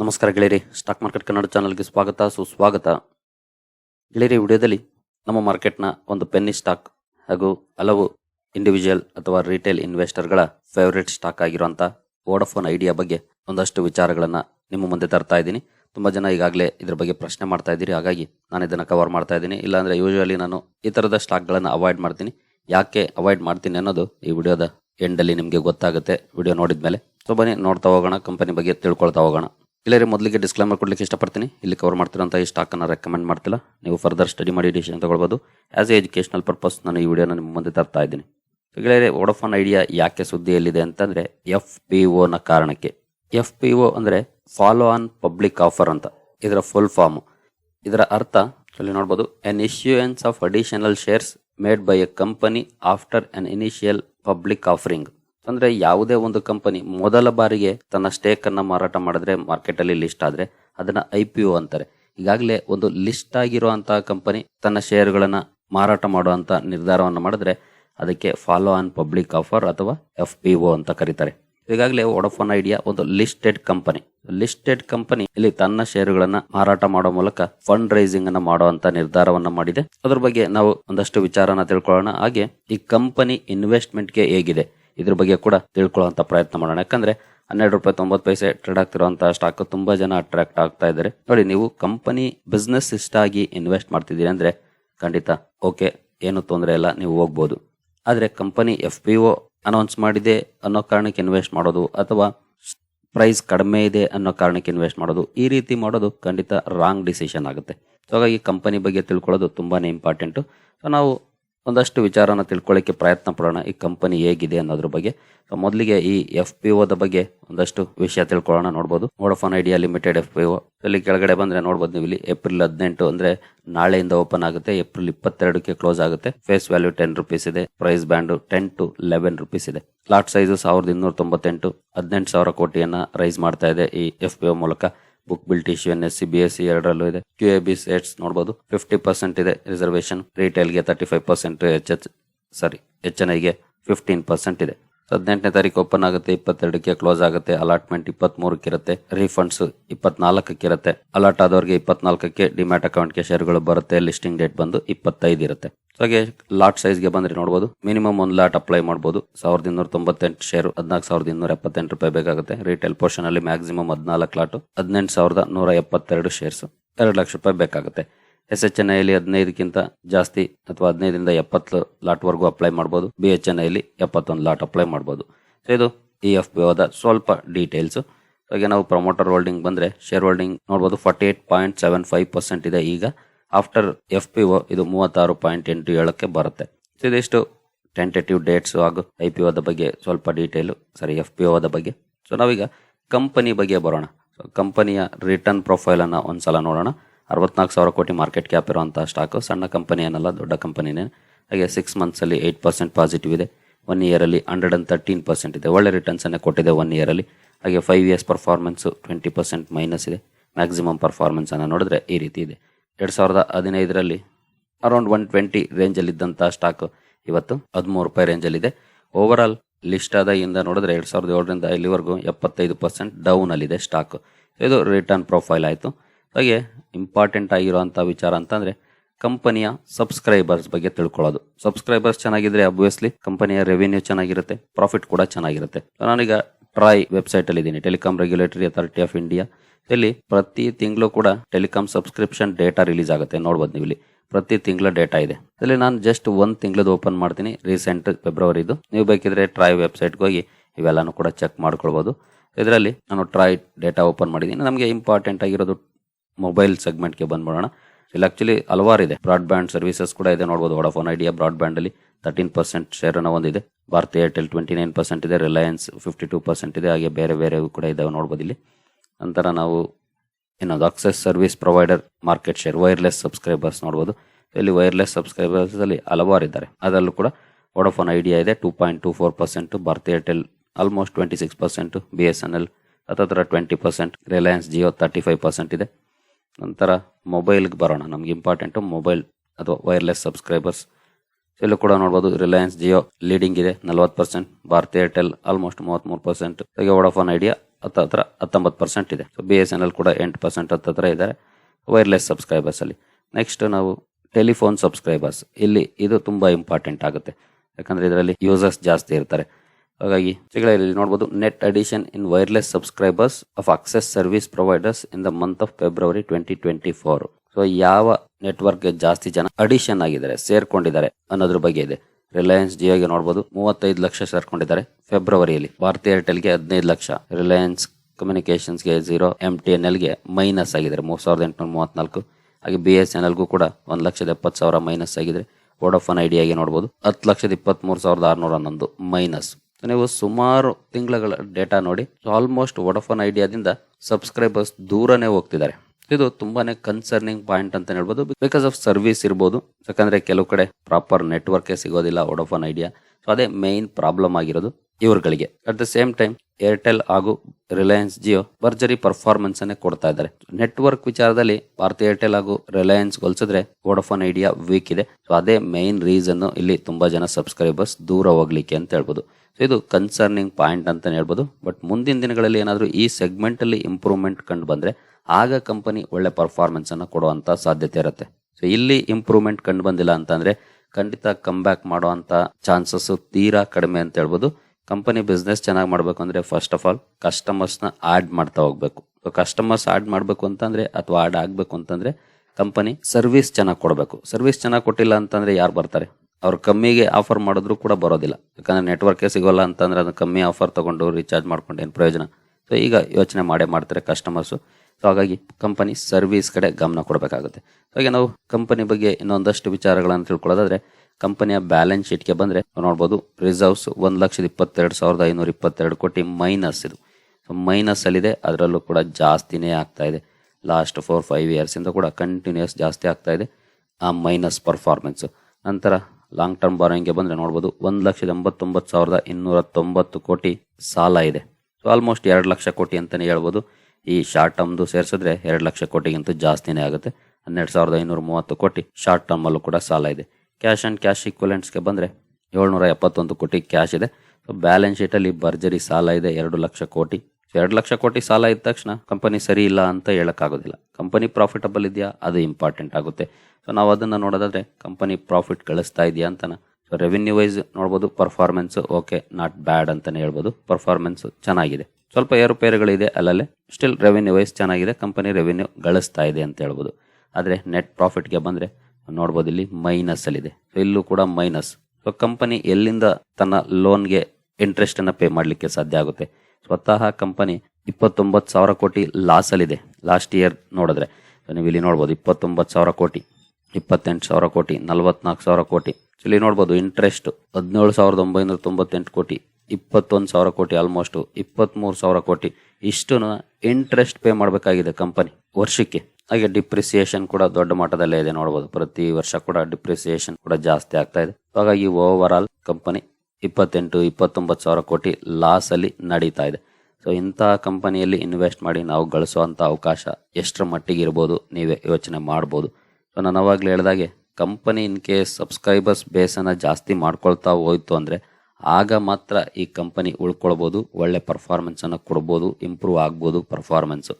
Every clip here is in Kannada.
ನಮಸ್ಕಾರ ಗೆಳೆಯರಿ ಸ್ಟಾಕ್ ಮಾರ್ಕೆಟ್ ಕನ್ನಡ ಚಾನಲ್ಗೆ ಸ್ವಾಗತ, ಸುಸ್ವಾಗತ. ಗೆಳೆಯರಿ ವಿಡಿಯೋದಲ್ಲಿ ನಮ್ಮ ಮಾರ್ಕೆಟ್ನ ಒಂದು ಪೆನ್ನಿ ಸ್ಟಾಕ್ ಹಾಗೂ ಹಲವು ಇಂಡಿವಿಜುವಲ್ ಅಥವಾ ರಿಟೇಲ್ ಇನ್ವೆಸ್ಟರ್ಗಳ ಫೇವರೇಟ್ ಸ್ಟಾಕ್ ಆಗಿರುವಂಥ ವೋಡಫೋನ್ ಐಡಿಯಾ ಬಗ್ಗೆ ಒಂದಷ್ಟು ವಿಚಾರಗಳನ್ನು ನಿಮ್ಮ ಮುಂದೆ ತರ್ತಾ ಇದ್ದೀನಿ. ತುಂಬ ಜನ ಈಗಾಗಲೇ ಇದ್ರ ಬಗ್ಗೆ ಪ್ರಶ್ನೆ ಮಾಡ್ತಾ ಇದ್ದೀರಿ, ಹಾಗಾಗಿ ನಾನು ಇದನ್ನು ಕವರ್ ಮಾಡ್ತಾ ಇದ್ದೀನಿ. ಇಲ್ಲಾಂದರೆ ಯೂಶುವಲಿ ನಾನು ಈ ಥರದ ಸ್ಟಾಕ್ಗಳನ್ನು ಅವಾಯ್ಡ್ ಮಾಡ್ತೀನಿ. ಯಾಕೆ ಅವಾಯ್ಡ್ ಮಾಡ್ತೀನಿ ಅನ್ನೋದು ಈ ವಿಡಿಯೋದ ಎಂಡಲ್ಲಿ ನಿಮಗೆ ಗೊತ್ತಾಗುತ್ತೆ. ವಿಡಿಯೋ ನೋಡಿದ ಮೇಲೆ ಸೊ ಬನ್ನಿ, ನೋಡ್ತಾ ಹೋಗೋಣ ಕಂಪನಿ ಬಗ್ಗೆ ತಿಳ್ಕೊಳ್ತಾ ಹೋಗೋಣ. ಇಲ್ಲೇ ಮೊದಲಿಗೆ ಡಿಸ್ಕ್ಲೈಮರ್ ಕೊಡಲಿಕ್ಕೆ ಇಷ್ಟಪಡ್ತೀನಿ. ಇಲ್ಲಿ ಕವರ್ ಮಾಡ್ತಿರೋಂಥ ಈ ಸ್ಟಾಕನ್ನು ರೆಕಮೆಂಡ್ ಮಾಡ್ತಿಲ್ಲ. ನೀವು ಫರ್ದರ್ ಸ್ಟಡಿ ಮಾಡಿ ಡಿಸಿಷನ್ ತಗೊಳ್ಬೋದು. ಆಸ್ ಎ ಎಜುಕೇಷನಲ್ ಪರ್ಪಸ್ ನಾನು ಈ ವಿಡಿಯೋನ ನಿಮ್ಮ ಮುಂದೆ ತರ್ತಾ ಇದ್ದೀನಿ. ಗೆಳೆಯರೆ ವೋಡಫೋನ್ ಐಡಿಯಾ ಯಾಕೆ ಸುದ್ದಿಯಲ್ಲಿದೆ ಅಂತಂದರೆ ಎಫ್ ಪಿ ಒನ ಕಾರಣಕ್ಕೆ. ಎಫ್ ಪಿ ಒ ಅಂದರೆ ಫಾಲೋ ಆನ್ ಪಬ್ಲಿಕ್ ಆಫರ್ ಅಂತ. ಇದರ ಫುಲ್ ಫಾರ್ಮ್ ಇದರ ಅರ್ಥ, ಇಲ್ಲಿ ನೋಡ್ಬೋದು an issuance of additional shares made by a company after an initial public offering ಅಂದ್ರೆ ಯಾವುದೇ ಒಂದು ಕಂಪನಿ ಮೊದಲ ಬಾರಿಗೆ ತನ್ನ ಸ್ಟೇಕ್ ಅನ್ನ ಮಾರಾಟ ಮಾಡಿದ್ರೆ ಮಾರ್ಕೆಟ್ ಅಲ್ಲಿ ಲಿಸ್ಟ್ ಆದ್ರೆ ಅದನ್ನ ಐ ಪಿ ಓ ಅಂತಾರೆ. ಈಗಾಗಲೇ ಒಂದು ಲಿಸ್ಟ್ ಆಗಿರುವಂತಹ ಕಂಪನಿ ತನ್ನ ಶೇರ್ಗಳನ್ನ ಮಾರಾಟ ಮಾಡುವಂತ ನಿರ್ಧಾರವನ್ನು ಮಾಡಿದ್ರೆ ಅದಕ್ಕೆ ಫಾಲೋ ಆನ್ ಪಬ್ಲಿಕ್ ಆಫರ್ ಅಥವಾ ಎಫ್ ಪಿ ಓ ಅಂತ ಕರೀತಾರೆ. ಈಗಾಗಲೇ ವೋಡಫೋನ್ ಐಡಿಯಾ ಒಂದು ಲಿಸ್ಟೆಡ್ ಕಂಪನಿ ಲಿಸ್ಟೆಡ್ ಕಂಪನಿ ಇಲ್ಲಿ ತನ್ನ ಶೇರುಗಳನ್ನ ಮಾರಾಟ ಮಾಡೋ ಮೂಲಕ ಫಂಡ್ ರೈಸಿಂಗ್ ಅನ್ನ ಮಾಡುವಂತ ನಿರ್ಧಾರವನ್ನ ಮಾಡಿದೆ. ಅದ್ರ ಬಗ್ಗೆ ನಾವು ಒಂದಷ್ಟು ವಿಚಾರನ ತಿಳ್ಕೊಳ್ಳೋಣ. ಹಾಗೆ ಈ ಕಂಪನಿ ಇನ್ವೆಸ್ಟ್ಮೆಂಟ್ಗೆ ಹೇಗಿದೆ? ಇದ್ರ ಬಗ್ಗೆ ಕೂಡ ತಿಳ್ಕೊಳ್ಳುವಂತ ಪ್ರಯತ್ನ ಮಾಡೋಣ. ಯಾಕಂದ್ರೆ ಹನ್ನೆರಡು ರೂಪಾಯಿ ತೊಂಬತ್ತು ಪೈಸೆ ಟ್ರೇಡ್ ಆಗ್ತಿರುವಂತಹ ಸ್ಟಾಕ್ ತುಂಬಾ ಜನ ಅಟ್ರಾಕ್ಟ್ ಆಗ್ತಾ ಇದ್ದಾರೆ. ನೋಡಿ, ನೀವು ಕಂಪನಿ ಬಿಸ್ನೆಸ್ ಇಷ್ಟ ಆಗಿ ಇನ್ವೆಸ್ಟ್ ಮಾಡ್ತಿದ್ದೀರಿ ಅಂದ್ರೆ ಖಂಡಿತ ಓಕೆ ಏನು ತೊಂದರೆ ಇಲ್ಲ, ನೀವು ಹೋಗ್ಬೋದು. ಆದರೆ company F P O announce ಮಾಡಿದೆ ಅನ್ನೋ ಕಾರಣಕ್ಕೆ ಇನ್ವೆಸ್ಟ್ ಮಾಡೋದು ಅಥವಾ ಪ್ರೈಸ್ ಕಡಿಮೆ ಇದೆ ಅನ್ನೋ ಕಾರಣಕ್ಕೆ ಇನ್ವೆಸ್ಟ್ ಮಾಡೋದು, ಈ ರೀತಿ ಮಾಡೋದು ಖಂಡಿತ ರಾಂಗ್ ಡಿಸಿಷನ್ ಆಗುತ್ತೆ. ಹಾಗಾಗಿ ಕಂಪನಿ ಬಗ್ಗೆ ತಿಳ್ಕೊಳ್ಳೋದು ತುಂಬಾ ಇಂಪಾರ್ಟೆಂಟು ಸೊ ನಾವು ಒಂದಷ್ಟು ವಿಚಾರನ ತಿಳ್ಕೊಳ್ಳಿಕ್ಕೆ ಪ್ರಯತ್ನ ಪಡೋಣ. ಈ ಕಂಪನಿ ಹೇಗಿದೆ ಅನ್ನೋದ್ರ ಬಗ್ಗೆ. ಸೊ ಮೊದಲಿಗೆ ಈ ಎಫ್ ಪಿ ಒದ ಬಗ್ಗೆ ಒಂದಷ್ಟು ವಿಷಯ ತಿಳ್ಕೊಳ್ಳೋಣ ನೋಡ್ಬೋದು. Vodafone Idea Limited F P O ಇಲ್ಲಿ ಕೆಳಗಡೆ ಬಂದ್ರೆ ನೋಡ್ಬೋದು ನೀವು ಇಲ್ಲಿ ಏಪ್ರಿಲ್ ಹದಿನೆಂಟು ಅಂದ್ರೆ ನಾಳೆಯಿಂದ ಓಪನ್ ಆಗುತ್ತೆ. ಏಪ್ರಿಲ್ ಇಪ್ಪತ್ತೆರಡಕ್ಕೆ ಕ್ಲೋಸ್ ಆಗುತ್ತೆ. ಫೇಸ್ ವ್ಯಾಲ್ಯೂ ಟೆನ್ ರುಪೀಸ್ ಇದೆ. Price band ten to eleven rupees ಇದೆ. ಲಾಟ್ ಸೈಜ್ ಸಾವಿರದ ಇನ್ನೂರ ತೊಂಬತ್ತೆಂಟು ಹದಿನೆಂಟು ಸಾವಿರ ಕೋಟಿಯನ್ನ ರೈಸ್ ಮಾಡ್ತಾ ಇದೆ ಈ ಎಫ್ ಪಿ ಒ ಮೂಲಕ. Book built issue N S E B S E ಎರಡರಲ್ಲೂ ಇದೆ. ಕ್ಯೂ ಎ ಬಿ ಸೇಟ್ಸ್ ನೋಡಬಹುದು ಫಿಫ್ಟಿ ಪರ್ಸೆಂಟ್ ಇದೆ reservation ರಿಟೇಲ್ಗೆ thirty five percent H H sorry H N ಐಗೆ fifteen percent ಇದೆ. ಹದಿನೆಂಟನೇ ತಾರೀಕು ಓಪನ್ ಆಗುತ್ತೆ, ಇಪ್ಪತ್ತೆರಡಕ್ಕೆ ಕ್ಲೋಸ್ ಆಗುತ್ತೆ ಅಲಾಟ್ಮೆಂಟ್ ಇಪ್ಪತ್ತ್ ಮೂರಕ್ಕೆ ಇರುತ್ತೆ ರೀಫಂಡ್ಸ್ ಇಪ್ಪತ್ನಾಲ್ಕಕ್ಕೆ ಇರುತ್ತೆ ಅಲಾಟ್ ಆದವರಿಗೆ ಇಪ್ಪತ್ನಾಲ್ಕಕ್ಕೆ ಡಿಮ್ಯಾಟ್ ಅಕೌಂಟ್ಗೆ ಶೇರ್ಗಳು ಬರುತ್ತೆ ಲಿಸ್ಟಿಂಗ್ ಡೇಟ್ ಬಂದು ಇಪ್ಪತ್ತೈದು ಇರುತ್ತೆ. ಹಾಗೆ ಲಾಟ್ ಸೈಜ್ಗೆ ಬಂದರೆ ನೋಡ್ಬೋದು. ಮಿನಿಮಮ್ ಒಂದು ಲಾಟ್ ಅಪ್ಲೈ ಮಾಡ್ಬೋದು. ಸಾವಿರದ ಇನ್ನೂರ ತೊಂಬತ್ತೆಂಟು ಶೇರು ಹದಿನಾಲ್ಕು ಸಾವಿರದ ಇನ್ನೂರ ಎಪ್ಪತ್ತೆಂಟು ರೂಪಾಯಿ ಬೇಕಾಗುತ್ತೆ. ರಿಟೇಲ್ ಪೋರ್ಷನ್ ಅಲ್ಲಿ ಮ್ಯಾಕ್ಸಿಮಮ್ ಹದಿನಾಲ್ಕು ಲಾಟು ಹದಿನೆಂಟು ಸಾವಿರದ ನೂರ ಎಪ್ಪತ್ತೆರಡು ಶೇರ್ಸ್ ಎರಡು ಲಕ್ಷ ರೂಪಾಯಿ ಬೇಕಾಗುತ್ತೆ. ಎಸ್ ಎಚ್ ಎನ್ ಐಲಿ ಹದಿನೈದಕ್ಕಿಂತ ಜಾಸ್ತಿ ಅಥವಾ ಹದಿನೈದರಿಂದ ಎಪ್ಪತ್ತು ಲಾಟ್ವರೆಗೂ ಅಪ್ಲೈ ಮಾಡ್ಬೋದು. ಬಿ ಎಚ್ ಎನ್ ಐಲಿ ಎಪ್ಪತ್ತೊಂದು ಲಾಟ್ ಅಪ್ಲೈ ಮಾಡ್ಬೋದು. ಸೊ ಇದು ಇ ಎಫ್ ಪಿ ಓದ ಸ್ವಲ್ಪ ಡೀಟೇಲ್ಸು ಹಾಗೆ ನಾವು ಪ್ರಮೋಟರ್ ಹೋಲ್ಡಿಂಗ್ ಬಂದರೆ ಶೇರ್ ಹೋಲ್ಡಿಂಗ್ ನೋಡ್ಬೋದು. Forty eight point seven five percent ಇದೆ ಈಗ. ಆಫ್ಟರ್ ಎಫ್ ಪಿ ಒ ಇದು ಮೂವತ್ತಾರು ಪಾಯಿಂಟ್ ಎಂಟು ಏಳಕ್ಕೆ ಬರುತ್ತೆ. ಸೊ ಇದಿಷ್ಟು ಟೆಂಟೇಟಿವ್ ಡೇಟ್ಸ್ ಹಾಗೂ ಐ ಪಿ ಒದ ಬಗ್ಗೆ ಸ್ವಲ್ಪ ಡೀಟೇಲು ಸರಿ ಎಫ್ ಪಿ ಒದ ಬಗ್ಗೆ. ಸೊ ನಾವೀಗ ಕಂಪನಿ ಬಗ್ಗೆ ಬರೋಣ. ಸೊ ಕಂಪನಿಯ ರಿಟರ್ನ್ ಪ್ರೊಫೈಲನ್ನು ಒಂದು ಸಲ ನೋಡೋಣ. ಅರವತ್ನಾಲ್ಕು ಸಾವಿರ ಕೋಟಿ ಮಾರ್ಕೆಟ್ ಕ್ಯಾಪ್ ಇರುವಂಥ ಸ್ಟಾಕು ಸಣ್ಣ ಕಂಪನಿ ಏನಲ್ಲ, ದೊಡ್ಡ ಕಂಪನಿನೇ ಹಾಗೆ ಸಿಕ್ಸ್ ಮಂತ್ಸಲ್ಲಿ ಏಯ್ಟ್ ಪರ್ಸೆಂಟ್ ಪಾಸಿಟಿವ್ ಇದೆ. ಒನ್ ಇಯರಲ್ಲಿ ಹಂಡ್ರೆಡ್ ಅಂಡ್ ತರ್ಟೀನ್ ಪರ್ಸೆಂಟ್ ಇದೆ. ಒಳ್ಳೆ ಅನ್ನೇ ಕೊಟ್ಟಿದೆ ಒನ್ ಇಯರಲ್ಲಿ ಹಾಗೆ five years performance twenty percent minus ಇದೆ. ಮ್ಯಾಕ್ಸಿಮಮ್ ಪರ್ಫಾರ್ಮೆನ್ಸನ್ನು ನೋಡಿದ್ರೆ ಈ ರೀತಿ ಇದೆ. ಎರಡ್ ಸಾವಿರದ ಹದಿನೈದರಲ್ಲಿ ಅರೌಂಡ್ ಒನ್ ಟ್ವೆಂಟಿ ರೇಂಜಲ್ಲಿದ್ದಂಥ ಸ್ಟಾಕ್ ಇವತ್ತು ಹದಿಮೂರು ರೂಪಾಯಿ ರೇಂಜಲ್ಲಿದೆ. ಓವರ್ ಆಲ್ ಲಿಸ್ಟ್ ಆದ ಇಂದ ನೋಡಿದ್ರೆ ಎರಡು ಸಾವಿರದ ಏಳರಿಂದ ಇಲ್ಲಿವರೆಗೂ ಎಪ್ಪತ್ತೈದು ಪರ್ಸೆಂಟ್ ಡೌನ್ ಅಲ್ಲಿದೆ ಸ್ಟಾಕ್ ಇದು ರಿಟರ್ನ್ ಪ್ರೊಫೈಲ್ ಆಯಿತು. ಹಾಗೆ ಇಂಪಾರ್ಟೆಂಟ್ ಆಗಿರುವಂಥ ವಿಚಾರ ಅಂತಂದ್ರೆ ಕಂಪನಿಯ ಸಬ್ಸ್ಕ್ರೈಬರ್ಸ್ ಬಗ್ಗೆ ತಿಳ್ಕೊಳ್ಳೋದು. ಸಬ್ಸ್ಕ್ರೈಬರ್ಸ್ ಚೆನ್ನಾಗಿದ್ರೆ ಅಬ್ವಿಯಸ್ಲಿ ಕಂಪನಿಯ ರೆವಿನ್ಯೂ ಚೆನ್ನಾಗಿರುತ್ತೆ ಪ್ರಾಫಿಟ್ ಕೂಡ ಚೆನ್ನಾಗಿರುತ್ತೆ. ನಾನೀಗ ಟ್ರಾಯ್ ವೆಬ್ಸೈಟ್ ಅಲ್ಲಿ ಇದ್ದೀನಿ. Telecom regulatory authority of India ಇಲ್ಲಿ ಪ್ರತಿ ತಿಂಗಳು ಕೂಡ ಟೆಲಿಕಾಂ ಸಬ್ಸ್ಕ್ರಿಪ್ಷನ್ ಡೇಟಾ ರಿಲೀಸ್ ಆಗುತ್ತೆ. ನೋಡ್ಬೋದು ನೀವು ಇಲ್ಲಿ ಪ್ರತಿ ತಿಂಗಳ ಡೇಟಾ ಇದೆ. ಅದರಲ್ಲಿ ನಾನು ಜಸ್ಟ್ ಒಂದ್ ತಿಂಗಳದ್ದು ಓಪನ್ ಮಾಡ್ತೀನಿ. ರೀಸೆಂಟ್ ಫೆಬ್ರವರಿದು ನೀವು ಬೇಕಿದ್ರೆ ಟ್ರಾಯ್ ವೆಬ್ಸೈಟ್ಗೆ ಹೋಗಿ ಇವೆಲ್ಲಾನು ಕೂಡ ಚೆಕ್ ಮಾಡ್ಕೊಳ್ಬೋದು. ಇದರಲ್ಲಿ ನಾನು ಟ್ರಾಯ್ ಡೇಟಾ ಓಪನ್ ಮಾಡಿದ್ದೀನಿ. ನಮಗೆ ಇಂಪಾರ್ಟೆಂಟ್ ಆಗಿರೋದು ಮೊಬೈಲ್ ಸೆಗ್ಮೆಂಟ್ಗೆ ಬಂದ್ಬಿಡೋಣ. ಇಲ್ಲಿ ಆಕ್ಚುಲಿ ಹಲವಾರು ಇದೆ. ಬ್ರಾಡ್ಬ್ಯಾಂಡ್ ಸರ್ವಿಸಸ್ ಕೂಡ ಇದೆ. ನೋಡ್ಬೋದು ವಡಾಫೋನ್ ಐಡಿಯಾ ಬ್ರಾಡ್ಬ್ಯಾಂಡ್ ಅಲ್ಲಿ ತರ್ಟೀನ್ ಪರ್ಸೆಂಟ್ ಶೇರ್ ಅನ್ನ ಹೊಂದಿದೆ Bharti Airtel twenty nine percent ಇದೆ ರಿಲಯನ್ಸ್ ಫಿಫ್ಟಿ ಟೂ ಪರ್ಸೆಂಟ್ ಇದೆ, ಹಾಗೆ ಬೇರೆ ಬೇರೆ ಕೂಡ ಇದ್ದಾವೆ ನೋಡ್ಬೋದು ಇಲ್ಲಿ. ನಂತರ ನಾವು ಇನ್ನೊಂದು access service provider market share wireless subscribers ನೋಡ್ಬೋದು. ಇಲ್ಲಿ ವೈರ್ಲೆಸ್ ಸಬ್ಸ್ಕ್ರೈಬರ್ಸ್ ಅಲ್ಲಿ ಹಲವಾರು ಇದ್ದಾರೆ. ಅದರಲ್ಲೂ ಕೂಡ ವೋಡಫೋನ್ ಐಡಿಯಾ ಇದೆ two point two four percent Bharat Airtel almost twenty six percent B S N L ಹತ್ತತ್ರ twenty percent Reliance Jio thirty five percent ಇದೆ. ನಂತರ ಮೊಬೈಲ್ಗೆ ಬರೋಣ, ನಮ್ಗೆ ಇಂಪಾರ್ಟೆಂಟು ಮೊಬೈಲ್ ಅಥವಾ ವೈರ್ಲೆಸ್ ಸಬ್ಸ್ಕ್ರೈಬರ್ಸ್ ಇಲ್ಲೂ ಕೂಡ ನೋಡಬಹುದು ರಿಲಯನ್ಸ್ ಜಿಯೋ ಲೀಡಿಂಗ್ ಇದೆ, ನಲವತ್ತು ಪರ್ಸೆಂಟ್ ಭಾರತ್ ಏರ್ಟೆಲ್ ಆಲ್ಮೋಸ್ಟ್ ಮೂವತ್ಮೂರು ಪರ್ಸೆಂಟ್ ಹಾಗೆ ವಡಾಫೋನ್ ಐಡಿಯಾ ಹತ್ತ ಹತ್ರ ಹತ್ತೊಂಬತ್ತು ಪರ್ಸೆಂಟ್ ಇದೆ. So B S N L ಕೂಡ ಎಂಟು ಪರ್ಸೆಂಟ್ ಹತ್ತತ್ರ ಇದ್ದಾರೆ ವೈರ್ಲೆಸ್ ಸಬ್ಸ್ಕ್ರೈಬರ್ಸ್ ಅಲ್ಲಿ. ನೆಕ್ಸ್ಟ್ ನಾವು ಟೆಲಿಫೋನ್ ಸಬ್ಸ್ಕ್ರೈಬರ್ಸ್ ಇಲ್ಲಿ ಇದು ತುಂಬಾ ಇಂಪಾರ್ಟೆಂಟ್ ಆಗುತ್ತೆ. ಯಾಕಂದ್ರೆ ಇದರಲ್ಲಿ ಯೂಸರ್ಸ್ ಜಾಸ್ತಿ ಇರ್ತಾರೆ. ಹಾಗಾಗಿ ಇಲ್ಲಿ ನೋಡಬಹುದು net addition in wireless subscribers of access service providers in the month of February twenty twenty four so ಯಾವ ನೆಟ್ವರ್ಕ್ಗೆ ಜಾಸ್ತಿ ಜನ ಅಡಿಷನ್ ಆಗಿದ್ದಾರೆ, ಸೇರ್ಕೊಂಡಿದ್ದಾರೆ ಅನ್ನೋದ್ರ ಬಗ್ಗೆ ಇದೆ. ರಿಲಯನ್ಸ್ ಜಿಯೋಗೆ ನೋಡ್ಬೋದು, ಮೂವತ್ತೈದು ಲಕ್ಷ ಸೇರ್ಕೊಂಡಿದ್ದಾರೆ ಫೆಬ್ರವರಿಯಲ್ಲಿ ಭಾರತಿ ಏರ್ಟೆಲ್ಗೆ ಹದಿನೈದು ಲಕ್ಷ. ರಿಲಯನ್ಸ್ ಕಮ್ಯುನಿಕೇಶನ್ಸ್ಗೆ ಜೀರೋ ಎಂ ಟಿ ಎನ್ ಎಲ್ಗೆ ಮೈನಸ್ ಆಗಿದ್ದಾರೆ ಮೂರು ಸಾವಿರದ ಎಂಟುನೂರ ಮೂವತ್ತ್ನಾಲ್ಕು. ಹಾಗೆ ಬಿ ಎಸ್ ಎನ್ ಎಲ್ಗೂ ಕೂಡ ಒಂದು ಲಕ್ಷದ ಎಪ್ಪತ್ತು ಸಾವಿರ ಮೈನಸ್ ಆಗಿದೆ ವೋಡಾಫೋನ್ ಐಡಿಯಾಗೆ ನೋಡ್ಬೋದು, ಹತ್ತು ಲಕ್ಷದ ಇಪ್ಪತ್ತ್ಮೂರು ಸಾವಿರದ ಆರುನೂರ ಹನ್ನೊಂದು ಮೈನಸ್ ನೀವು ಸುಮಾರು ತಿಂಗಳ ಡೇಟಾ ನೋಡಿ ಆಲ್ಮೋಸ್ಟ್ ವೋಡಾಫೋನ್ ಐಡಿಯಾದಿಂದ ಸಬ್ಸ್ಕ್ರೈಬರ್ಸ್ ದೂರನೇ ಹೋಗ್ತಿದ್ದಾರೆ. ಇದು ತುಂಬಾನೇ ಕನ್ಸರ್ನಿಂಗ್ ಪಾಯಿಂಟ್ ಅಂತ ಹೇಳ್ಬೋದು. ಬಿಕಾಸ್ ಆಫ್ ಸರ್ವಿಸ್ ಇರ್ಬೋದು. ಯಾಕಂದ್ರೆ ಕೆಲವು ಕಡೆ ಪ್ರಾಪರ್ ನೆಟ್ವರ್ಕ್ ಸಿಗೋದಿಲ್ಲ ವೋಡಫೋನ್ ಐಡಿಯಾ ಸೊ ಅದೇ ಮೇನ್ ಪ್ರಾಬ್ಲಮ್ ಆಗಿರೋದು ಇವರುಗಳಿಗೆ. At the same time Airtel ಹಾಗೂ ರಿಲಯನ್ಸ್ ಜಿಯೋ ಭರ್ಜರಿ ಪರ್ಫಾರ್ಮೆನ್ಸ್ ಅನ್ನೇ ಕೊಡ್ತಾ ಇದ್ದಾರೆ. ನೆಟ್ವರ್ಕ್ ವಿಚಾರದಲ್ಲಿ ಭಾರತ ಏರ್ಟೆಲ್ ಹಾಗೂ ರಿಲಯನ್ಸ್ ಹೋಲಿಸಿದ್ರೆ ವೋಡಫೋನ್ ಐಡಿಯಾ ವೀಕ್ ಇದೆ. ಸೊ ಅದೇ ಮೇನ್ ರೀಸನ್ ಇಲ್ಲಿ ತುಂಬಾ ಜನ ಸಬ್ಸ್ಕ್ರೈಬರ್ಸ್ ದೂರ ಹೋಗ್ಲಿಕ್ಕೆ ಅಂತ ಹೇಳ್ಬೋದು. ಸೊ ಇದು ಕನ್ಸರ್ನಿಂಗ್ ಪಾಯಿಂಟ್ ಅಂತ ಹೇಳ್ಬೋದು. ಬಟ್ ಮುಂದಿನ ದಿನಗಳಲ್ಲಿ ಏನಾದರೂ ಈ ಸೆಗ್ಮೆಂಟ್ ಅಲ್ಲಿ ಇಂಪ್ರೂವ್ಮೆಂಟ್ ಕಂಡು ಬಂದ್ರೆ ಆಗ ಕಂಪನಿ ಒಳ್ಳೆ ಪರ್ಫಾರ್ಮೆನ್ಸನ್ನು ಕೊಡುವಂಥ ಸಾಧ್ಯತೆ ಇರುತ್ತೆ. ಸೊ ಇಲ್ಲಿ ಇಂಪ್ರೂವ್ಮೆಂಟ್ ಕಂಡು ಬಂದಿಲ್ಲ ಅಂತಂದ್ರೆ ಖಂಡಿತ ಕಮ್ ಬ್ಯಾಕ್ ಮಾಡುವಂಥ ಚಾನ್ಸಸ್ ತೀರಾ ಕಡಿಮೆ ಅಂತ ಹೇಳ್ಬೋದು. ಕಂಪನಿ ಬಿಸ್ನೆಸ್ ಚೆನ್ನಾಗಿ ಮಾಡಬೇಕು ಅಂದ್ರೆ ಫಸ್ಟ್ ಆಫ್ ಆಲ್ ಕಸ್ಟಮರ್ಸ್ನ ಆಡ್ ಮಾಡ್ತಾ ಹೋಗ್ಬೇಕು. ಕಸ್ಟಮರ್ಸ್ ಆಡ್ ಮಾಡಬೇಕು ಅಂತಂದ್ರೆ ಅಥವಾ ಆಡ್ ಆಗಬೇಕು ಅಂತಂದ್ರೆ ಕಂಪನಿ ಸರ್ವಿಸ್ ಚೆನ್ನಾಗಿ ಕೊಡಬೇಕು. ಸರ್ವಿಸ್ ಚೆನ್ನಾಗಿ ಕೊಟ್ಟಿಲ್ಲ ಅಂತಂದ್ರೆ ಯಾರು ಬರ್ತಾರೆ? ಅವ್ರು ಕಮ್ಮಿಗೆ ಆಫರ್ ಮಾಡಿದ್ರು ಕೂಡ ಬರೋದಿಲ್ಲ. ಯಾಕಂದ್ರೆ ನೆಟ್ವರ್ಕೇ ಸಿಗೋಲ್ಲ ಅಂತಂದ್ರೆ ಅದು ಕಮ್ಮಿ ಆಫರ್ ತಗೊಂಡು ರೀಚಾರ್ಜ್ ಮಾಡ್ಕೊಂಡು ಏನು ಪ್ರಯೋಜನ? ಸೊ ಈಗ ಯೋಚನೆ ಮಾಡೇ ಮಾಡ್ತಾರೆ ಕಸ್ಟಮರ್ಸು ಸೊ ಹಾಗಾಗಿ ಕಂಪನಿ ಸರ್ವಿಸ್ ಕಡೆ ಗಮನ ಕೊಡಬೇಕಾಗುತ್ತೆ. ಹಾಗೆ ನಾವು ಕಂಪನಿ ಬಗ್ಗೆ ಇನ್ನೊಂದಷ್ಟು ವಿಚಾರಗಳನ್ನು ತಿಳ್ಕೊಳ್ಳೋದಾದ್ರೆ ಕಂಪನಿಯ ಬ್ಯಾಲೆನ್ಸ್ ಶೀಟ್ಗೆ ಬಂದರೆ ನೋಡ್ಬೋದು ರಿಸರ್ವ್ಸ್ ಒಂದು ಲಕ್ಷದ ಇಪ್ಪತ್ತೆರಡು ಸಾವಿರದ ಐನೂರ ಇಪ್ಪತ್ತೆರಡು ಕೋಟಿ ಮೈನಸ್ ಇದು. ಸೊ ಮೈನಸ್ ಅಲ್ಲಿದೆ, ಅದರಲ್ಲೂ ಕೂಡ ಜಾಸ್ತಿನೇ ಆಗ್ತಾ ಇದೆ. ಲಾಸ್ಟ್ ಫೋರ್ ಫೈವ್ ಇಯರ್ಸಿಂದ ಕೂಡ ಕಂಟಿನ್ಯೂಸ್ ಜಾಸ್ತಿ ಆಗ್ತಾ ಇದೆ ಆ ಮೈನಸ್ ಪರ್ಫಾರ್ಮೆನ್ಸು ನಂತರ ಲಾಂಗ್ ಟರ್ಮ್ ಬಾರೋಯಿಂಗ್ಗೆ ಬಂದರೆ ನೋಡ್ಬೋದು ಒಂದು ಲಕ್ಷದ ಎಂಬತ್ತೊಂಬತ್ತು ಸಾವಿರದ ಇನ್ನೂರ ತೊಂಬತ್ತು ಕೋಟಿ ಸಾಲ ಇದೆ. ಸೊ ಆಲ್ಮೋಸ್ಟ್ ಎರಡು ಲಕ್ಷ ಕೋಟಿ ಅಂತಲೇ ಹೇಳ್ಬೋದು. ಈ ಶಾರ್ಟ್ ಟರ್ಮ್ದು ಸೇರಿಸಿದ್ರೆ ಎರಡು ಲಕ್ಷ ಕೋಟಿಗಿಂತ ಜಾಸ್ತಿನೇ ಆಗುತ್ತೆ. ಹನ್ನೆರಡು ಸಾವಿರದ ಐನೂರ ಮೂವತ್ತು ಕೋಟಿ ಶಾರ್ಟ್ ಟರ್ಮಲ್ಲೂ ಕೂಡ ಸಾಲ ಇದೆ. ಕ್ಯಾಶ್ ಆ್ಯಂಡ್ ಕ್ಯಾಶ್ ಈಕ್ವಲೆಂಟ್ಸ್ಗೆ ಬಂದರೆ ಏಳ್ನೂರ ಎಪ್ಪತ್ತೊಂದು ಕೋಟಿ ಕ್ಯಾಶ್ ಇದೆ. ಸೊ ಬ್ಯಾಲೆನ್ಸ್ ಶೀಟಲ್ಲಿ ಭರ್ಜರಿ ಸಾಲ ಇದೆ, ಎರಡು ಲಕ್ಷ ಕೋಟಿ. ಎರಡು ಲಕ್ಷ ಕೋಟಿ ಸಾಲ ಇದ್ದ ತಕ್ಷಣ ಕಂಪನಿ ಸರಿ ಇಲ್ಲ ಅಂತ ಹೇಳೋಕ್ಕಾಗೋದಿಲ್ಲ. ಕಂಪನಿ ಪ್ರಾಫಿಟಬಲ್ ಇದೆಯಾ? ಅದು ಇಂಪಾರ್ಟೆಂಟ್ ಆಗುತ್ತೆ. ಸೊ ನಾವು ಅದನ್ನು ನೋಡೋದಾದರೆ ಕಂಪನಿ ಪ್ರಾಫಿಟ್ ಗಳಿಸ್ತಾ ಇದೆಯಾ ಅಂತಾನ ಸೊ ರೆವಿನ್ಯೂ ವೈಸ್ ನೋಡ್ಬೋದು ಪರ್ಫಾರ್ಮೆನ್ಸ್ ಓಕೆ ನಾಟ್ ಬ್ಯಾಡ್ ಅಂತಲೇ ಹೇಳ್ಬೋದು. ಪರ್ಫಾರ್ಮೆನ್ಸ್ ಚೆನ್ನಾಗಿದೆ. ಸ್ವಲ್ಪ ಏರುಪೇರುಗಳಿದೆ ಅಲ್ಲಲ್ಲೇ ಸ್ಟಿಲ್ ರೆವಿನ್ಯೂ ವೈಸ್ ಚೆನ್ನಾಗಿದೆ ಕಂಪನಿ ರೆವಿನ್ಯೂ ಗಳಿಸ್ತಾ ಇದೆ ಅಂತ ಹೇಳ್ಬೋದು. ಆದರೆ ನೆಟ್ ಪ್ರಾಫಿಟ್ಗೆ ಬಂದರೆ ನೋಡ್ಬೋದು ಇಲ್ಲಿ ಮೈನಸ್ ಅಲ್ಲಿದೆ. ಸೊ ಇಲ್ಲೂ ಕೂಡ ಮೈನಸ್ ಸೊ ಕಂಪನಿ ಎಲ್ಲಿಂದ ತನ್ನ ಲೋನ್ಗೆ ಇಂಟ್ರೆಸ್ಟನ್ನು ಪೇ ಮಾಡಲಿಕ್ಕೆ ಸಾಧ್ಯ ಆಗುತ್ತೆ? ಸ್ವತಃ ಕಂಪನಿ ಇಪ್ಪತ್ತೊಂಬತ್ತು ಸಾವಿರ ಕೋಟಿ ಲಾಸ್ ಅಲ್ಲಿದೆ. ಲಾಸ್ಟ್ ಇಯರ್ ನೋಡಿದ್ರೆ. ಸೊ ನೀವು ಇಲ್ಲಿ ನೋಡ್ಬೋದು ಇಪ್ಪತ್ತೊಂಬತ್ತು ಸಾವಿರ ಕೋಟಿ, ಇಪ್ಪತ್ತೆಂಟು ಸಾವಿರ ಕೋಟಿ, ನಲವತ್ನಾಲ್ಕು ಸಾವಿರ ಕೋಟಿ. ಇಲ್ಲಿ ನೋಡ್ಬೋದು ಇಂಟ್ರೆಸ್ಟ್ ಹದಿನೇಳು ಸಾವಿರದ ಒಂಬೈನೂರ ತೊಂಬತ್ತೆಂಟು ಕೋಟಿ, ಇಪ್ಪತ್ತೊಂದು ಸಾವಿರ ಕೋಟಿ ಆಲ್ಮೋಸ್ಟ್ ಇಪ್ಪತ್ಮೂರು ಸಾವಿರ ಕೋಟಿ. ಇಷ್ಟು ಇಂಟ್ರೆಸ್ಟ್ ಪೇ ಮಾಡಬೇಕಾಗಿದೆ ಕಂಪನಿ ವರ್ಷಕ್ಕೆ. ಹಾಗೆ ಡಿಪ್ರಿಸಿಯೇಷನ್ ಕೂಡ ದೊಡ್ಡ ಮಟ್ಟದಲ್ಲೇ ಇದೆ ನೋಡ್ಬೋದು. ಪ್ರತಿ ವರ್ಷ ಕೂಡ ಡಿಪ್ರಿಸಿಯೇಷನ್ ಕೂಡ ಜಾಸ್ತಿ ಆಗ್ತಾ ಇದೆ. ಹಾಗಾಗಿ ಓವರ್ ಆಲ್ ಕಂಪನಿ ಇಪ್ಪತ್ತೆಂಟು, ಇಪ್ಪತ್ತೊಂಬತ್ತು ಸಾವಿರ ಕೋಟಿ ಲಾಸ್ ಅಲ್ಲಿ ನಡೀತಾ ಇದೆ. ಸೊ ಇಂಥ ಕಂಪನಿಯಲ್ಲಿ ಇನ್ವೆಸ್ಟ್ ಮಾಡಿ ನಾವು ಗಳಿಸುವಂಥ ಅವಕಾಶ ಎಷ್ಟರ ಮಟ್ಟಿಗೆ ಇರ್ಬೋದು, ನೀವೇ ಯೋಚನೆ ಮಾಡ್ಬೋದು. ಸೊ ನಾನು ಅವಾಗಲೇ ಹೇಳಿದಾಗೆ ಕಂಪನಿ ಇನ್ ಕೇಸ್ ಸಬ್ಸ್ಕ್ರೈಬರ್ಸ್ ಬೇಸನ್ನು ಜಾಸ್ತಿ ಮಾಡ್ಕೊಳ್ತಾ ಹೋಯ್ತು ಅಂದರೆ ಆಗ ಮಾತ್ರ ಈ ಕಂಪನಿ ಉಳ್ಕೊಳ್ಬೋದು, ಒಳ್ಳೆ ಪರ್ಫಾರ್ಮೆನ್ಸನ್ನು ಕೊಡ್ಬೋದು ಇಂಪ್ರೂವ್ ಆಗ್ಬೋದು ಪರ್ಫಾರ್ಮೆನ್ಸು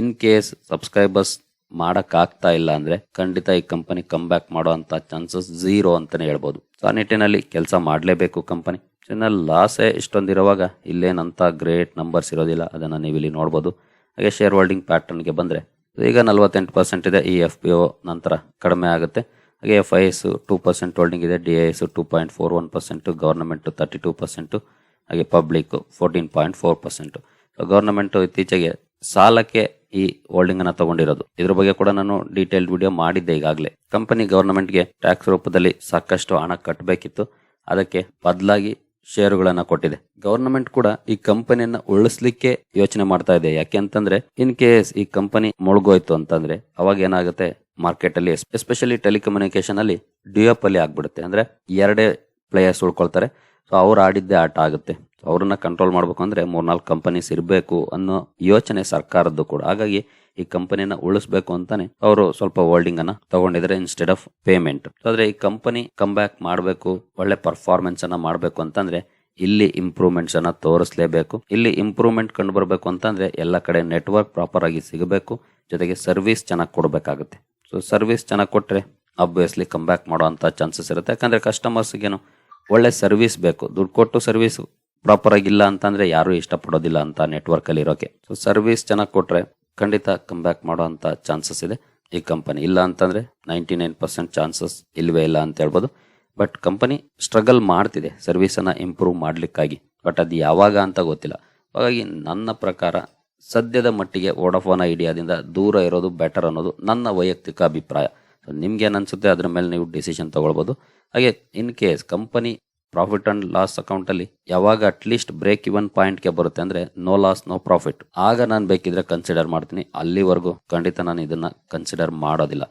ಇನ್ ಕೇಸ್ ಸಬ್ಸ್ಕ್ರೈಬರ್ಸ್ ಮಾಡೋಕ್ಕಾಗ್ತಾ ಇಲ್ಲ ಅಂದರೆ ಖಂಡಿತ ಈ ಕಂಪನಿ ಕಮ್ ಬ್ಯಾಕ್ ಮಾಡುವಂತ ಚಾನ್ಸಸ್ ಝೀರೋ ಅಂತಲೇ ಹೇಳ್ಬೋದು. ಆ ನಿಟ್ಟಿನಲ್ಲಿ ಕೆಲಸ ಮಾಡಲೇಬೇಕು ಕಂಪನಿ. ಚೆನ್ನಲ್ಲಿ ಲಾಸೇ ಇಷ್ಟೊಂದಿರುವಾಗ ಇಲ್ಲೇನಂತ ಗ್ರೇಟ್ ನಂಬರ್ಸ್ ಇರೋದಿಲ್ಲ, ಅದನ್ನು ನೀವು ಇಲ್ಲಿ ನೋಡ್ಬೋದು. ಹಾಗೆ ಶೇರ್ ಹೋಲ್ಡಿಂಗ್ ಪ್ಯಾಟರ್ನ್ಗೆ ಬಂದರೆ ಈಗ ನಲವತ್ತೆಂಟು ಪರ್ಸೆಂಟ್ ಇದೆ ಈ ಎಫ್ ಪಿ ಒ ನಂತರ ಕಡಿಮೆ ಆಗುತ್ತೆ. ಹಾಗೆ F I S two percent holding ಇದೆ D I S two point four one percent government thirty two percent ಹಾಗೆ public fourteen point four percent government ಇತ್ತೀಚೆಗೆ ಸಾಲಕ್ಕೆ ಈ ಹೋಲ್ಡಿಂಗ್ ಅನ್ನ ತಗೊಂಡಿರೋದು. ಇದ್ರ ಬಗ್ಗೆ ಕೂಡ ನಾನು ಡೀಟೇಲ್ಡ್ ವಿಡಿಯೋ ಮಾಡಿದ್ದೆ ಈಗಾಗಲೇ. ಕಂಪನಿ ಗವರ್ನಮೆಂಟ್ಗೆ ಟ್ಯಾಕ್ಸ್ ರೂಪದಲ್ಲಿ ಸಾಕಷ್ಟು ಹಣ ಕಟ್ಟಬೇಕಿತ್ತು ಅದಕ್ಕೆ ಬದಲಾಗಿ ಷೇರುಗಳನ್ನ ಕೊಟ್ಟಿದೆ. ಗವರ್ನಮೆಂಟ್ ಕೂಡ ಈ ಕಂಪನಿಯನ್ನ ಉಳಿಸ್ಲಿಕ್ಕೆ ಯೋಚನೆ ಮಾಡ್ತಾ ಇದೆ. ಯಾಕೆ ಅಂತಂದ್ರೆ ಇನ್ ಕೇಸ್ ಈ ಕಂಪನಿ ಮುಳುಗೋಯ್ತು ಅಂತಂದ್ರೆ, ಅವಾಗ ಏನಾಗುತ್ತೆ? ಮಾರ್ಕೆಟ್ ಅಲ್ಲಿ ಎಸ್ಪೆಷಲಿ ಟೆಲಿಕಮ್ಯುನಿಕೇಶನ್ ಅಲ್ಲಿ ಡ್ಯೂಯಪ್ ಅಲ್ಲಿ ಆಗ್ಬಿಡುತ್ತೆ. ಅಂದ್ರೆ ಎರಡೇ ಪ್ಲೇಯರ್ಸ್ ಉಳ್ಕೊಳ್ತಾರೆ. ಸೊ ಅವ್ರು ಆಡಿದ್ದೇ ಆಟ ಆಗುತ್ತೆ. ಅವ್ರನ್ನ ಕಂಟ್ರೋಲ್ ಮಾಡ್ಬೇಕು ಅಂದ್ರೆ ಮೂರ್ನಾಲ್ಕು ಕಂಪನೀಸ್ ಇರಬೇಕು ಅನ್ನೋ ಯೋಚನೆ ಸರ್ಕಾರದ್ದು ಕೂಡ. ಹಾಗಾಗಿ ಈ ಕಂಪನಿನ ಉಳಿಸ್ಬೇಕು ಅಂತಾನೆ ಅವರು ಸ್ವಲ್ಪ ಹೋಲ್ಡಿಂಗ್ ಅನ್ನ ತಗೊಂಡಿದ್ರೆ ಇನ್ಸ್ಟೆಡ್ ಆಫ್ ಪೇಮೆಂಟ್ ಆದ್ರೆ ಈ ಕಂಪನಿ ಕಮ್ ಬ್ಯಾಕ್ ಮಾಡಬೇಕು, ಒಳ್ಳೆ ಪರ್ಫಾರ್ಮೆನ್ಸ್ ಅನ್ನ ಮಾಡಬೇಕು ಅಂತಂದ್ರೆ ಇಲ್ಲಿ ಇಂಪ್ರೂವ್ಮೆಂಟ್ಸ್ ಅನ್ನ ತೋರಿಸಲೇಬೇಕು. ಇಲ್ಲಿ ಇಂಪ್ರೂವ್ಮೆಂಟ್ ಕಂಡು ಬರಬೇಕು ಅಂತಂದ್ರೆ ಎಲ್ಲ ಕಡೆ ನೆಟ್ವರ್ಕ್ ಪ್ರಾಪರ್ ಆಗಿ ಸಿಗಬೇಕು, ಜೊತೆಗೆ ಸರ್ವಿಸ್ ಚೆನ್ನಾಗಿ ಕೊಡಬೇಕಾಗುತ್ತೆ. ಸೊ ಸರ್ವಿಸ್ ಚೆನ್ನಾಗಿ ಕೊಟ್ಟರೆ ಅಬ್ವಿಯಸ್ಲಿ ಕಮ್ ಬ್ಯಾಕ್ ಮಾಡುವಂತ ಚಾನ್ಸಸ್ ಇರುತ್ತೆ. ಯಾಕಂದರೆ ಕಸ್ಟಮರ್ಸ್ಗೇನು ಒಳ್ಳೆ ಸರ್ವಿಸ್ ಬೇಕು. ದುಡ್ಡು ಕೊಟ್ಟು ಸರ್ವಿಸ್ ಪ್ರಾಪರ್ ಆಗಿಲ್ಲ ಅಂತಂದ್ರೆ ಯಾರು ಇಷ್ಟಪಡೋದಿಲ್ಲ ಅಂತ ನೆಟ್ವರ್ಕಲ್ಲಿ ಇರೋಕೆ. ಸೊ ಸರ್ವಿಸ್ ಚೆನ್ನಾಗಿ ಕೊಟ್ಟರೆ ಖಂಡಿತ ಕಮ್ ಬ್ಯಾಕ್ ಮಾಡುವಂತ ಚಾನ್ಸಸ್ ಇದೆ. ಈ ಕಂಪನಿ ಇಲ್ಲ ಅಂತಂದರೆ ನೈಂಟಿ ನೈನ್ ಪರ್ಸೆಂಟ್ ಚಾನ್ಸಸ್ ಇಲ್ಲವೇ ಇಲ್ಲ ಅಂತ ಹೇಳ್ಬೋದು. ಬಟ್ ಕಂಪನಿ ಸ್ಟ್ರಗಲ್ ಮಾಡ್ತಿದೆ. ಸರ್ವಿಸನ್ನು ಇಂಪ್ರೂವ್ ಮಾಡಲಿಕ್ಕಾಗಿ. ಬಟ್ ಅದು ಯಾವಾಗ ಅಂತ ಗೊತ್ತಿಲ್ಲ. ಹಾಗಾಗಿ ನನ್ನ ಪ್ರಕಾರ ಸದ್ಯದ ಮಟ್ಟಿಗೆ ವೋಡಫೋನ್ ಐಡಿಯಾದಿಂದ ದೂರ ಇರೋದು ಬೆಟರ್ ಅನ್ನೋದು ನನ್ನ ವೈಯಕ್ತಿಕ ಅಭಿಪ್ರಾಯ. ಸೊ ನಿಮ್ಗೆ ಏನ್ ಅನ್ಸುತ್ತೆ? ಅದ್ರ ಮೇಲೆ ನೀವು ಡಿಸಿಷನ್ ತಗೊಳ್ಬೋದು. ಹಾಗೆ in case company profit and loss ಅಕೌಂಟಲ್ಲಿ ಯಾವಾಗ ಅಟ್ಲೀಸ್ಟ್ ಬ್ರೇಕ್ ಇವನ್ ಪಾಯಿಂಟ್ಗೆ ಬರುತ್ತೆ ಅಂದರೆ ನೋ ಲಾಸ್ ನೋ ಪ್ರಾಫಿಟ್ ಆಗ ನಾನು ಬೇಕಿದ್ರೆ ಕನ್ಸಿಡರ್ ಮಾಡ್ತೀನಿ. ಅಲ್ಲಿವರೆಗೂ ಖಂಡಿತ ನಾನು ಇದನ್ನು ಕನ್ಸಿಡರ್ ಮಾಡೋದಿಲ್ಲ.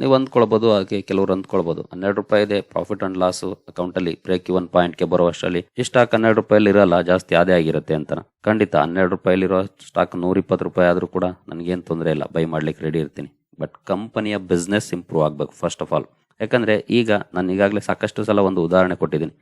ನೀವು ಅಂದ್ಕೊಳ್ಬೋದು, ಹಾಗೆ ಕೆಲವರು ಅಂದ್ಕೊಳ್ಬೋದು. ಹನ್ನೆರಡು ರೂಪಾಯಿ ಇದೆ ಪ್ರಾಫಿಟ್ ಅಂಡ್ ಲಾಸ್ ಅಕೌಂಟ್ ಅಲ್ಲಿ ಬ್ರೇಕ್ ಇವನ್ ಪಾಯಿಂಟ್ಗೆ ಬರೋ ಅಷ್ಟರಲ್ಲಿ ಈ ಸ್ಟಾಕ್ ಹನ್ನೆರಡು ರೂಪಾಯಲ್ಲಿ ಇರಲ್ಲ, ಜಾಸ್ತಿ ಅದೇ ಆಗಿರುತ್ತೆ ಅಂತ. ಖಂಡಿತ, ಹನ್ನೆರಡು ರೂಪಾಯಿಲಿರೋ ಸ್ಟಾಕ್ ನೂರ ಇಪ್ಪತ್ತು ರೂಪಾಯಿ ಆದರೂ ಕೂಡ ನನಗೇನು ತೊಂದರೆ ಇಲ್ಲ ಬೈ ಮಾಡ್ಲಿಕ್ಕೆ ರೆಡಿ ಇರ್ತೀನಿ. ಬಟ್ ಕಂಪನಿಯ ಬಿಸ್ನೆಸ್ ಇಂಪ್ರೂವ್ ಆಗಬೇಕು ಫಸ್ಟ್ ಆಫ್ ಆಲ್ ಯಾಕಂದ್ರೆ ಈಗ ನಾನು ಈಗಾಗಲೇ ಸಾಕಷ್ಟು ಸಲ ಒಂದು ಉದಾಹರಣೆ ಕೊಟ್ಟಿದ್ದೀನಿ.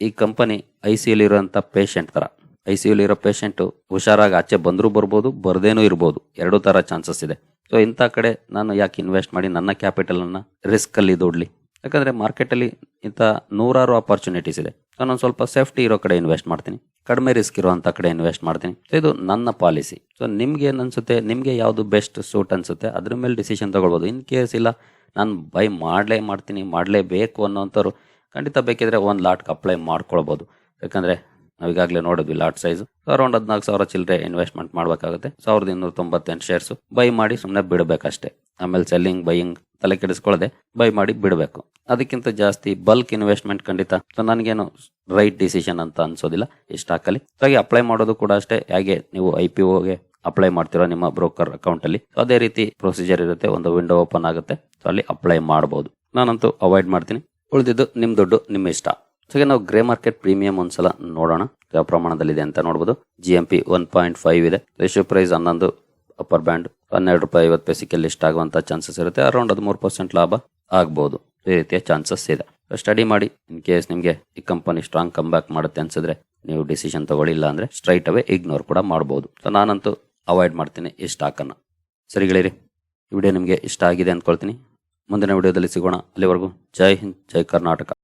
ಈ ಕಂಪನಿ ಐ ಸಿ ಇರುವಂತ ಪೇಷಂಟ್ ಥರ ಐ ಸಿ ಇರೋ ಪೇಷಂಟು ಹುಷಾರಾಗಿ ಆಚೆ ಬಂದರೂ ಬರ್ಬೋದು, ಬರದೇನೂ ಇರ್ಬೋದು. ಎರಡೂ ಥರ ಚಾನ್ಸಸ್ ಇದೆ. ಸೊ ಇಂಥ ಕಡೆ ನಾನು ಯಾಕೆ ಇನ್ವೆಸ್ಟ್ ಮಾಡಿ ನನ್ನ ಕ್ಯಾಪಿಟಲನ್ನು ರಿಸ್ಕಲ್ಲಿ ದೊಡ್ಲಿ? ಯಾಕಂದ್ರೆ ಮಾರ್ಕೆಟ್ ಅಲ್ಲಿ ಇಂಥ ನೂರಾರು ಆಪರ್ಚುನಿಟೀಸ್ ಇದೆ. ನಾನು ಸ್ವಲ್ಪ ಸೇಫ್ಟಿ ಇರೋ ಕಡೆ ಇನ್ವೆಸ್ಟ್ ಮಾಡ್ತೀನಿ. ಕಡಿಮೆ ರಿಸ್ಕ್ ಇರುವಂಥ ಕಡೆ ಇನ್ವೆಸ್ಟ್ ಮಾಡ್ತೀನಿ. ಸೊ ಇದು ನನ್ನ ಪಾಲಿಸಿ ಸೊ ನಿಮ್ಗೆ ಏನು ಅನ್ಸುತ್ತೆ? ನಿಮಗೆ ಯಾವುದು ಬೆಸ್ಟ್ ಸೂಟ್ ಅನಿಸುತ್ತೆ? ಅದ್ರ ಮೇಲೆ ಡಿಸಿಷನ್ ತೊಗೊಳ್ಬೋದು. ಇನ್ ಕೇಸ್ ಇಲ್ಲ, ನಾನು ಬೈ ಮಾಡಲೇ ಮಾಡ್ತೀನಿ, ಮಾಡಲೇಬೇಕು ಅನ್ನೋಂಥವ್ರು ಖಂಡಿತ ಬೇಕಿದ್ರೆ ಒಂದು ಲಾಟ್ಗೆ ಅಪ್ಲೈ ಮಾಡ್ಕೊಳ್ಬೋದು. ಯಾಕಂದ್ರೆ ನಾವೀಗಾಗಲೇ ನೋಡಿದ್ವಿ ಲಾಟ್ ಸೈಜ್ ಅರೌಂಡ್ ಹದಿನಾಲ್ಕು ಸಾವಿರ ಚಿಲ್ಲರೆ ಇನ್ವೆಸ್ಟ್ಮೆಂಟ್ ಮಾಡಬೇಕಾಗುತ್ತೆ. ಸಾವಿರದ ಇನ್ನೂರ ತೊಂಬತ್ತೆಂಟು ಶೇರ್ಸ್ ಬೈ ಮಾಡಿ ಸುಮ್ಮನೆ ಬಿಡಬೇಕಷ್ಟೇ. ಆಮೇಲೆ ಸೆಲ್ಲಿಂಗ್ ಬೈಯಿಂಗ್ ತಲೆ ಕೆಡಿಸ್ಕೊಳ್ಳದೆ ಬೈ ಮಾಡಿ ಬಿಡಬೇಕು. ಅದಕ್ಕಿಂತ ಜಾಸ್ತಿ ಬಲ್ಕ್ ಇನ್ವೆಸ್ಟ್ಮೆಂಟ್ ಖಂಡಿತ. ಸೊ ನನಗೇನು ರೈಟ್ ಡಿಸಿಷನ್ ಅಂತ ಅನ್ಸೋದಿಲ್ಲ. ಈ ಸ್ಟಾಕಲ್ಲಿ ಹಾಗೆ ಅಪ್ಲೈ ಮಾಡೋದು ಕೂಡ ಅಷ್ಟೇ. ಹೇಗೆ ನೀವು ಐ ಪಿ ಓಗೆ ಅಪ್ಲೈ ಮಾಡ್ತಿರೋ ನಿಮ್ಮ ಬ್ರೋಕರ್ ಅಕೌಂಟ್ ಅಲ್ಲಿ. ಅದೇ ರೀತಿ ಪ್ರೊಸೀಜರ್ ಇರುತ್ತೆ. ಒಂದು ವಿಂಡೋ ಓಪನ್ ಆಗುತ್ತೆ. ಸೊ ಅಲ್ಲಿ ಅಪ್ಲೈ ಮಾಡಬಹುದು ನಾನಂತೂ ಅವಾಯ್ಡ್ ಮಾಡ್ತೀನಿ. ಉಳಿದಿದ್ದು ನಿಮ್ ದುಡ್ಡು, ನಿಮ್ಮ ಇಷ್ಟ. ಸೊ ಈಗ ನಾವು ಗ್ರೇ ಮಾರ್ಕೆಟ್ ಪ್ರೀಮಿಯಂ ಒಂದ್ಸಲ ನೋಡೋಣ. ಯಾವ ಪ್ರಮಾಣದಲ್ಲಿದೆ ಅಂತ ನೋಡಬಹುದು G M P one point five ಇದೆ. ರೇಷಿಯೋ ಪ್ರೈಸ್ ಹನ್ನೊಂದು ಅಪ್ಪರ್ ಬ್ಯಾಂಡ್ ಹನ್ನೆರಡು ರೂಪಾಯಿ ಐವತ್ತು ಪೈಸೆಗೆ ಲಿಸ್ಟ್ ಆಗುವಂತ ಚಾನ್ಸಸ್ ಇರುತ್ತೆ. ಅರೌಂಡ್ ಹದಿಮೂರು ಪರ್ಸೆಂಟ್ ಲಾಭ ಆಗಬಹುದು ಈ ರೀತಿಯ ಚಾನ್ಸಸ್ ಇದೆ. ಸ್ಟಡಿ ಮಾಡಿ. ಇನ್ ಕೇಸ್ ನಿಮಗೆ ಈ ಕಂಪನಿ ಸ್ಟ್ರಾಂಗ್ ಕಮ್ ಬ್ಯಾಕ್ ಮಾಡುತ್ತೆ ಅನ್ಸಿದ್ರೆ ನೀವು ಡಿಸಿಷನ್ ತಗೊಳ್ಳಿಲ್ಲ ಅಂದ್ರೆ ಸ್ಟ್ರೈಟ್ ಅವೇ ಇಗ್ನೋರ್ ಕೂಡ ಮಾಡಬಹುದು ಸೊ ನಾನಂತೂ ಅವಾಯ್ಡ್ ಮಾಡ್ತೀನಿ ಈ ಸ್ಟಾಕ್ ಅನ್ನ. ಸರಿಗಳಿರಿ ಈ ವಿಡಿಯೋ ನಿಮಗೆ ಇಷ್ಟ ಆಗಿದೆ ಅಂದ್ಕೊಳ್ತೀನಿ. ಮುಂದಿನ ವಿಡಿಯೋದಲ್ಲಿ ಸಿಗೋಣ. ಅಲ್ಲಿವರೆಗೂ ಜೈ ಹಿಂದ್, ಜೈ ಕರ್ನಾಟಕ.